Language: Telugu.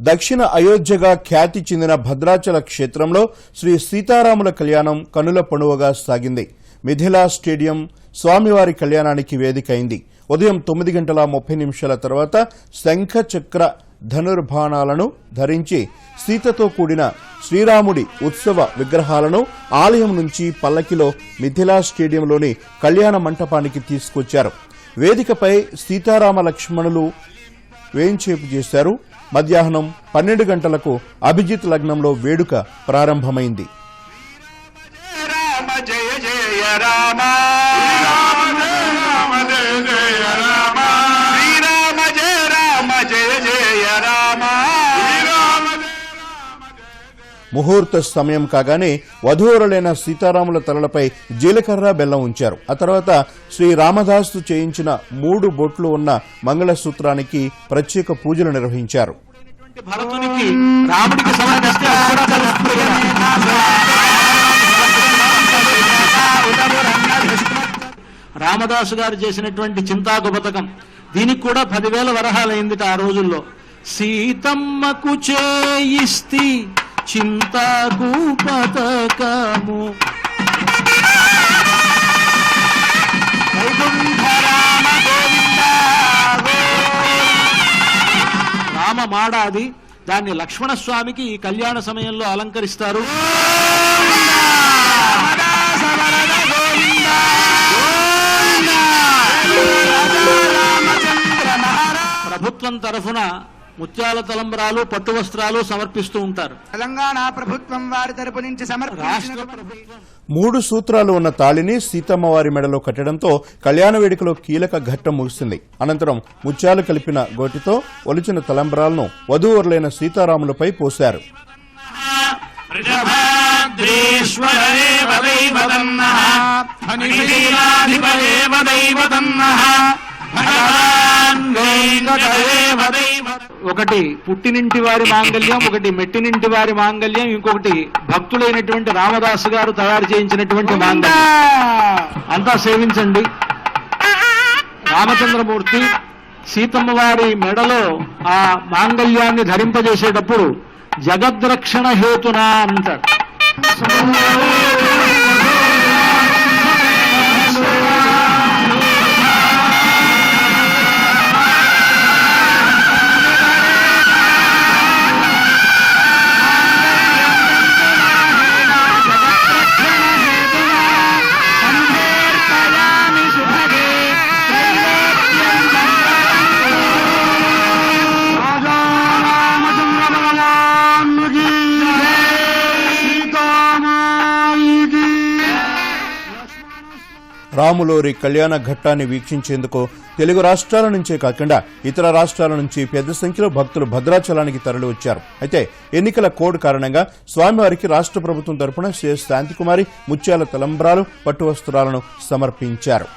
దక్షిణ అయోధ్యగా ఖ్యాతి చెందిన భద్రాచల క్షేత్రంలో శ్రీ సీతారాముల కళ్యాణం కనుల పండువగా సాగింది. మిథిలా స్టేడియం స్వామివారి కళ్యాణానికి వేదిక అయింది ఉదయం తొమ్మిది గంటల ముప్పై నిమిషాల తర్వాత శంఖ చక్ర ధనుర్బాణాలను ధరించి సీతతో కూడిన శ్రీరాముడి ఉత్సవ విగ్రహాలను ఆలయం నుంచి పల్లకిలో మిథిలా స్టేడియంలోని కళ్యాణ మంటపానికి తీసుకొచ్చారు. వేదికపై సీతారామ లక్ష్మణులు వేంచేపు చేశారు. మధ్యాహ్నం పన్నెండు గంటలకు అభిజిత్ లగ్నంలో వేడుక ప్రారంభమైంది. రామ జయ జయ రామ శ్రీరామ జయ జయ రామ శ్రీరామ జయ రామ జయ జయ రామ శ్రీరామ ముహూర్త సమయం కాగానే వధూవరులైన సీతారాముల తలలపై జీలకర్ర బెల్లం ఉంచారు. ఆ తర్వాత శ్రీ రామదాసు చేయించిన మూడు బొట్లు ఉన్న మంగళసూత్రానికి ప్రత్యేక పూజలు నిర్వహించారు. భరతునికి రాముడికి రామదాసు గారు చేసినటువంటి చింతాకు పథకం దీనికి కూడా పదివేల వరహాలైందిట ఆ రోజుల్లో. సీతమ్మకు చేయిస్తి. చింతకు పథకము రామ రామ మాడాది దాన్ని లక్ష్మణ స్వామికి ఈ కళ్యాణ సమయంలో అలంకరిస్తారు. ప్రభుత్వం తరఫున ముత్యాల తలంబరాలు పట్టు వస్త్రాలు సమర్పిస్తూ ఉంటారు. తెలంగాణ ప్రభుత్వం వారి తరపు నుంచి రాష్ట్ర మూడు సూత్రాలు ఉన్న తాళిని సీతమ్మ వారి మెడలో కట్టడంతో కళ్యాణ వేడుకలో కీలక ఘట్టం ముగిసింది. అనంతరం ముత్యాలు కలిపిన గోటితో ఒలిచిన తలంబరాలను వధూవరులైన సీతారాములపై పోశారు. ఒకటి పుట్టినింటి వారి మాంగళ్యం ఒకటి మెట్టినింటి వారి మాంగళ్యం ఇంకొకటి భక్తులైనటువంటి రామదాసు గారు తయారు చేయించినటువంటి మాంగళ్యం. అంతా సేవించండి. రామచంద్రమూర్తి సీతమ్మ వారి మెడలో ఆ మాంగళ్యాన్ని ధరింపజేసేటప్పుడు జగద్రక్షణ హేతున అంటాడు రాములోరి కళ్యాణ ఘట్టాన్ని వీక్షించేందుకు తెలుగు రాష్ట్రాల నుంచే కాకుండా ఇతర రాష్ట్రాల నుంచి పెద్ద సంఖ్యలో భక్తులు భద్రాచలానికి తరలివచ్చారు. అయితే ఎన్నికల కోడ్ కారణంగా స్వామివారికి రాష్ట్ర ప్రభుత్వం తరపున శ్రీ శాంతికుమారి ముత్యాల తలంబ్రాలు పట్టు వస్త్రాలను సమర్పించారు.